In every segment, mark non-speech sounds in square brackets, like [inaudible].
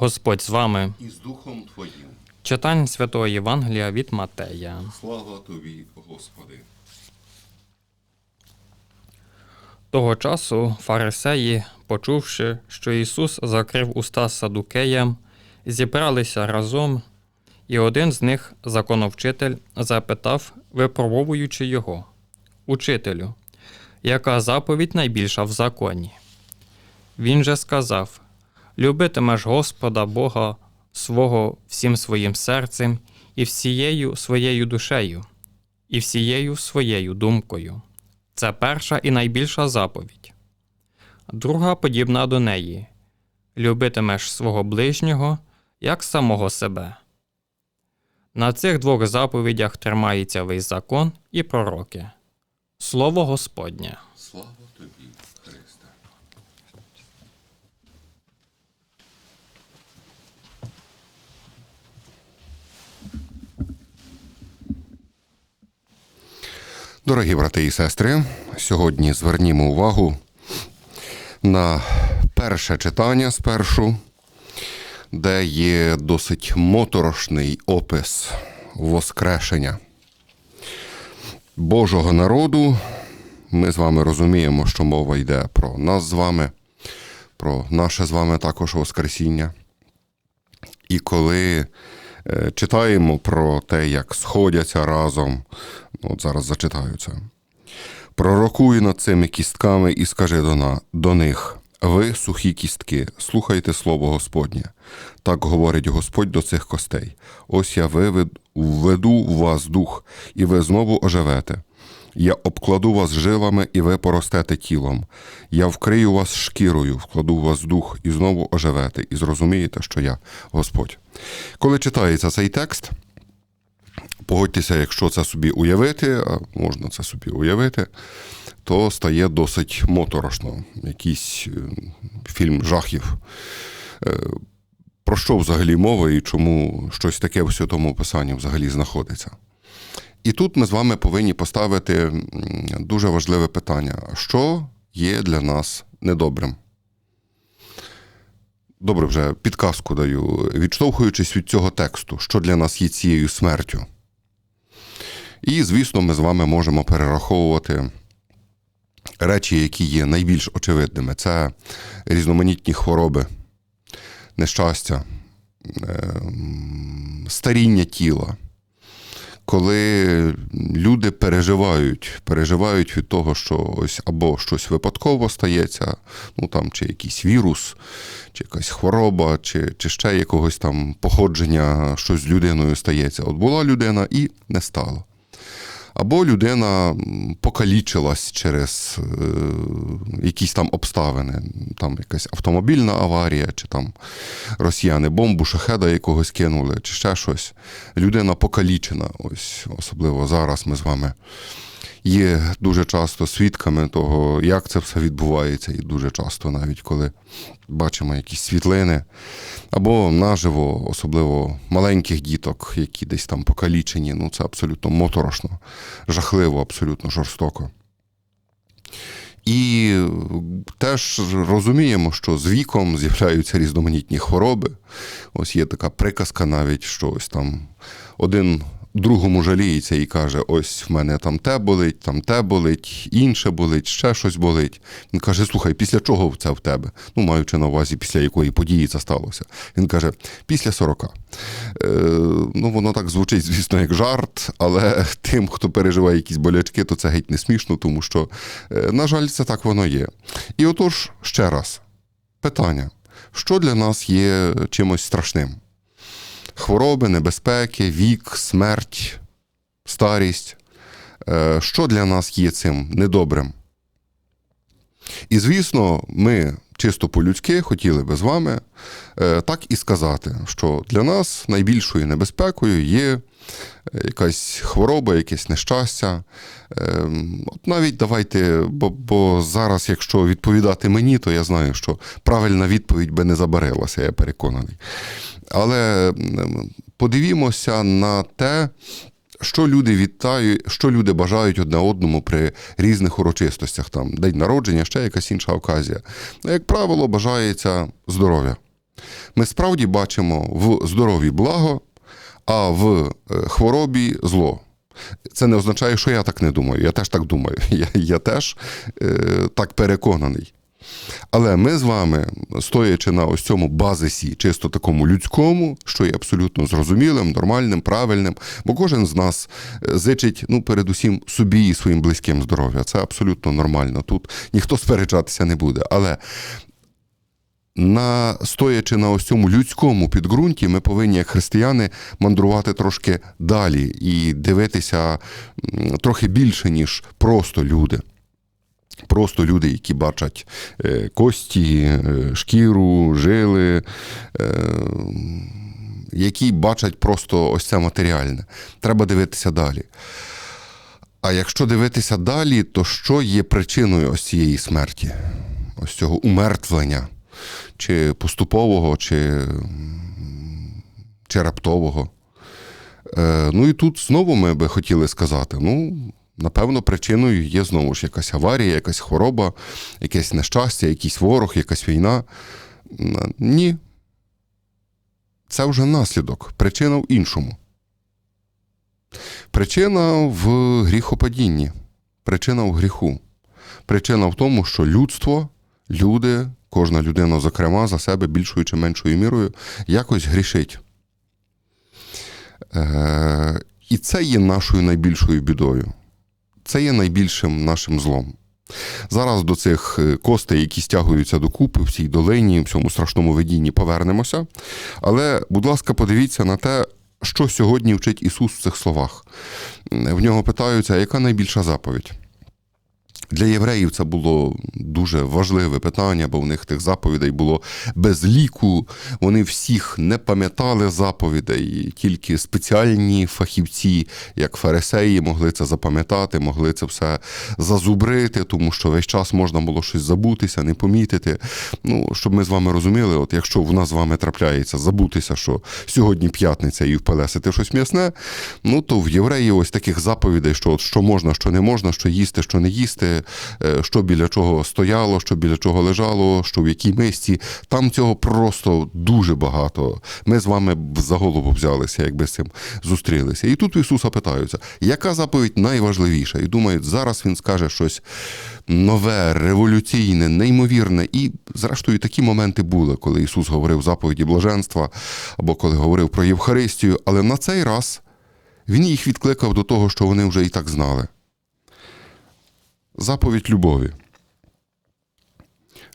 Господь з вами. і з Духом Твоїм. Читання Святого Євангелія від Матея. Слава Тобі, Господи. Того часу фарисеї, почувши, що Ісус закрив уста садукеям, зібралися разом, і один з них, законовчитель, запитав, випробовуючи його: Учителю, яка заповідь найбільша в законі? Він же сказав: Любитимеш Господа Бога свого всім своїм серцем і всією своєю душею, і всією своєю думкою. Це перша і найбільша заповідь. Друга подібна до неї любитимеш свого ближнього як самого себе. На цих двох заповідях тримається весь закон і пророки. Слово Господнє. Слава Тобі, Христе. Дорогі брати і сестри, сьогодні звернімо увагу на перше читання спершу, де є досить моторошний опис Воскрешення Божого народу. Ми з вами розуміємо, що мова йде про нас з вами, про наше з вами також Воскресіння. І коли читаємо про те, як сходяться разом, от зараз зачитаю це. Пророкуй над цими кістками і скажи до, них: ви, сухі кістки, слухайте слово Господнє. Так говорить Господь до цих костей. Ось я виведу, введу в вас дух, і ви знову оживете. Я обкладу вас жилами, і ви поростете тілом. Я вкрию вас шкірою, вкладу в вас дух, і знову оживете, і зрозумієте, що я Господь. Коли читається цей текст, погодьтеся, якщо це собі уявити, а можна це собі уявити, то стає досить моторошно. Якийсь е, фільм жахів. Е, Про що взагалі мова і чому щось таке в святому писанні взагалі знаходиться? І тут ми з вами повинні поставити дуже важливе питання: що є для нас недобрим? Добре, вже підказку даю, відштовхуючись від цього тексту, що для нас є цією смертю. І, звісно, ми з вами можемо перераховувати речі, які є найбільш очевидними. Це різноманітні хвороби, нещастя, ем, старіння тіла. Коли люди переживають, переживають від того, що ось або щось випадково стається, ну там чи якийсь вірус, чи якась хвороба, чи, чи ще якогось там походження, щось з людиною стається. От була людина і не стало. Або людина покалічилась через е, якісь там обставини, там якась автомобільна аварія, чи там росіяни бомбу, шахеда якогось кинули, чи ще щось. Людина покалічена. Ось особливо зараз ми з вами є дуже часто свідками того, як це все відбувається, і дуже часто, навіть коли бачимо якісь світлини, або наживо, особливо маленьких діток, які десь там покалічені, ну це абсолютно моторошно, жахливо, абсолютно жорстоко. І теж розуміємо, що з віком з'являються різноманітні хвороби. Ось є така приказка навіть, що ось там один другому жаліється і каже: ось в мене там те болить, там те болить, інше болить, ще щось болить. Він каже: слухай, після чого це в тебе? Ну, маючи на увазі, після якої події це сталося. Він каже: після 40. Е, ну, воно так звучить, звісно, як жарт, але [laughs] тим, хто переживає якісь болячки, то це геть не смішно, тому що, е, на жаль, це так воно є. І отож, ще раз, питання: що для нас є чимось страшним? Хвороби, небезпеки, вік, смерть, старість. Е, Що для нас є цим недобрим? І, звісно, ми чисто по-людськи хотіли би з вами е, так і сказати, що для нас найбільшою небезпекою є якась хвороба, якесь нещастя. Е, От навіть давайте, бо, бо зараз, якщо відповідати мені, то я знаю, що правильна відповідь би не забарилася, я переконаний. Але подивімося на те, що люди вітають, що люди бажають одне одному при різних урочистостях, там день народження, ще якась інша оказія. Ну, Як правило, бажається здоров'я. Ми справді бачимо в здоров'ї благо, а в е, хворобі зло. Це не означає, що я так не думаю. Я теж так думаю. [laughs] Я, я теж е, так переконаний. Але ми з вами, стоячи на ось цьому базисі, чисто такому людському, що є абсолютно зрозумілим, нормальним, правильним, бо кожен з нас е, зичить, ну, передусім, собі і своїм близьким здоров'я. Це абсолютно нормально. Тут ніхто сперечатися не буде. Але на, стоячи на ось цьому людському підґрунті, ми повинні, як християни, мандрувати трошки далі і дивитися трохи більше, ніж просто люди. Просто люди, які бачать е, кості, е, шкіру, жили, е, які бачать просто ось це матеріальне. Треба дивитися далі. А якщо дивитися далі, то що є причиною ось цієї смерті, ось цього умертвлення, чи поступового, чи, чи раптового? Е, ну і тут знову ми би хотіли сказати: ну, напевно, причиною є знову ж якась аварія, якась хвороба, якесь нещастя, якийсь ворог, якась війна. Ні. Це вже наслідок, причина в іншому. Причина в гріхопадінні, причина в гріху. Причина в тому, що людство, люди, кожна людина, зокрема, за себе більшою чи меншою мірою, якось грішить. Е, і це є нашою найбільшою бідою. Це є найбільшим нашим злом. Зараз до цих е, костей, які стягуються докупи в цій долині, в цьому страшному видінні, повернемося. Але, будь ласка, подивіться на те, що сьогодні вчить Ісус в цих словах. В нього питаються, яка найбільша заповідь? Для євреїв це було дуже важливе питання, бо в них тих заповідей було без ліку. Вони всіх не пам'ятали заповідей, тільки спеціальні фахівці, як фарисеї, могли це запам'ятати, могли це все зазубрити, тому що весь час можна було щось забутися, не помітити. Ну, щоб ми з вами розуміли, от якщо в нас з вами трапляється забутися, що сьогодні п'ятниця і впелесити щось м'ясне, ну то в євреїв ось таких заповідей, що от що можна, що не можна, що їсти, що не їсти, е, що біля чого стояло, що біля чого лежало, що в якій мисці. Там цього просто дуже багато. Ми з вами за голову взялися, якби з цим зустрілися. І тут Ісуса питаються, яка заповідь найважливіша? І думають, зараз він скаже щось нове, революційне, неймовірне. І, зрештою, такі моменти були, коли Ісус говорив заповіді блаженства або коли говорив про Євхаристію. Але на цей раз він їх відкликав до того, що вони вже і так знали. Заповідь любові.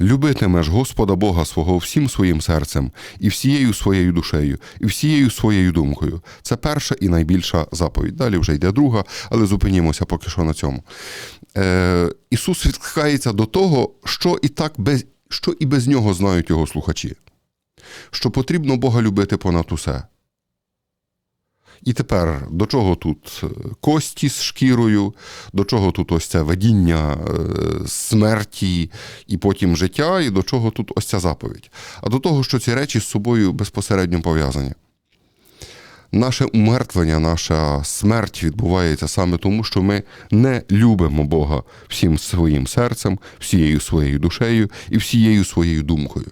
Любитимеш Господа Бога свого всім своїм серцем, і всією своєю душею, і всією своєю думкою. Це перша і найбільша заповідь. Далі вже йде друга, але зупинімося поки що на цьому. Е, Ісус відкликається до того, що і так без, що і без нього знають його слухачі. Що потрібно Бога любити понад усе. І тепер до чого тут е, кості з шкірою, до чого тут ось це видіння е, смерті і потім життя, і до чого тут ось ця заповідь. А до того, що ці речі з собою безпосередньо пов'язані. Наше умертвлення, наша смерть відбувається саме тому, що ми не любимо Бога всім своїм серцем, всією своєю душею і всією своєю думкою.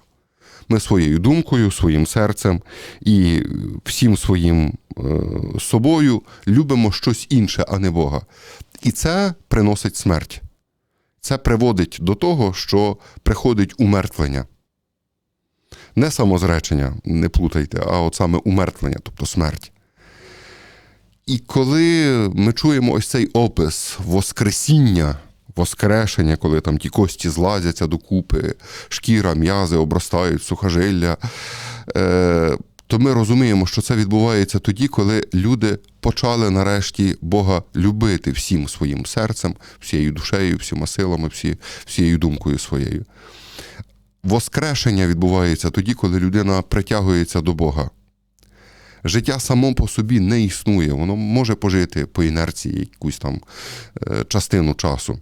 Ми своєю думкою, своїм серцем і всім своїм е, собою любимо щось інше, а не Бога. І це приносить смерть. Це приводить до того, що приходить умертвлення. Не самозречення, не плутайте, а от саме умертвлення, тобто смерть. І коли ми чуємо ось цей опис Воскресіння, Воскрешення, коли там ті кості злазяться докупи, шкіра, м'язи обростають, сухожилля, е, то ми розуміємо, що це відбувається тоді, коли люди почали нарешті Бога любити всім своїм серцем, всією душею, всіма силами, всі, всією думкою своєю. Воскрешення відбувається тоді, коли людина притягується до Бога. Життя само по собі не існує, воно може пожити по інерції якусь там е, частину часу,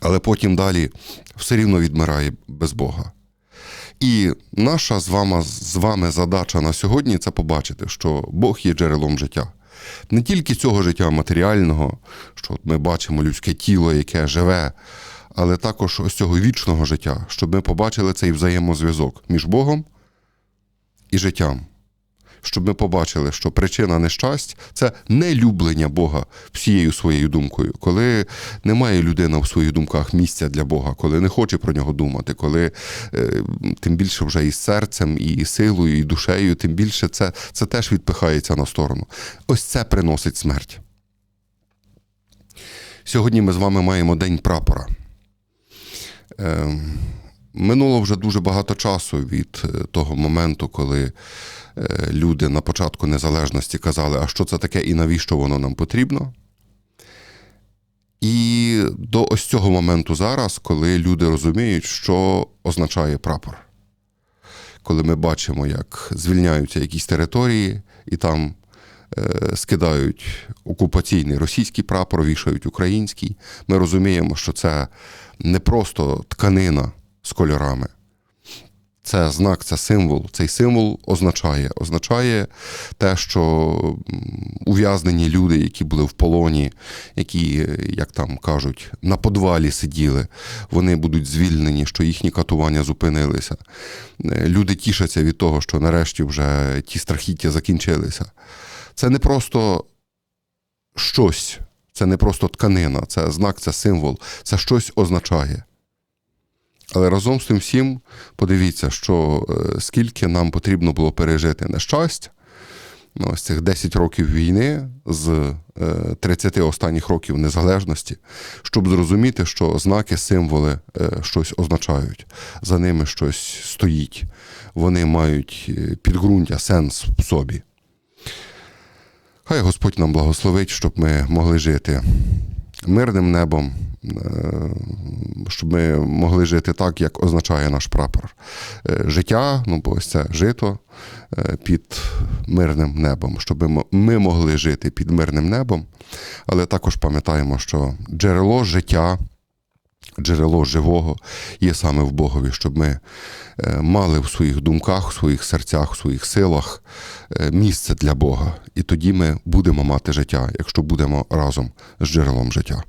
але потім далі все рівно відмирає без Бога. І наша з вами, з вами задача на сьогодні це побачити, що Бог є джерелом життя. Не тільки цього життя матеріального, що ми бачимо людське тіло, яке живе, але також ось цього вічного життя, щоб ми побачили цей взаємозв'язок між Богом, і життям. Щоб ми побачили, що причина нещасть це не люблення Бога всією своєю думкою, коли немає людина в своїх думках місця для Бога, коли не хоче про нього думати, коли е, тим більше вже і серцем, і силою, і душею, тим більше це, це теж відпихається на сторону. Ось це приносить смерть. Сьогодні ми з вами маємо День прапора. Е, минуло вже дуже багато часу від е, того моменту, коли е, люди на початку незалежності казали, а що це таке і навіщо воно нам потрібно. І до ось цього моменту зараз, коли люди розуміють, що означає прапор. Коли ми бачимо, як звільняються якісь території, і там е, скидають окупаційний російський прапор, вішають український, ми розуміємо, що це не просто тканина з кольорами. Це знак, це символ. Цей символ означає, означає те, що ув'язнені люди, які були в полоні, які, як там кажуть, на подвалі сиділи, вони будуть звільнені, що їхні катування зупинилися. Е, Люди тішаться від того, що нарешті вже ті страхіття закінчилися. Це не просто щось, це не просто тканина, це знак, це символ, це щось означає. Але разом з тим всім подивіться, що е, скільки нам потрібно було пережити нещастя, ну, ось цих 10 років війни з е, 30 останніх років незалежності, щоб зрозуміти, що знаки, символи е, щось означають, за ними щось стоїть, вони мають е, підґрунтя, сенс в собі. Хай Господь нам благословить, щоб ми могли жити мирним небом, е, щоб ми могли жити так, як означає наш прапор. Е, Життя, ну бо ось це жито е, під мирним небом, щоб ми- ми могли жити під мирним небом, але також пам'ятаємо, що джерело життя. Джерело живого є саме в Богові, щоб ми е, мали в своїх думках, в своїх серцях, в своїх силах е, місце для Бога. І тоді ми будемо мати життя, якщо будемо разом з джерелом життя.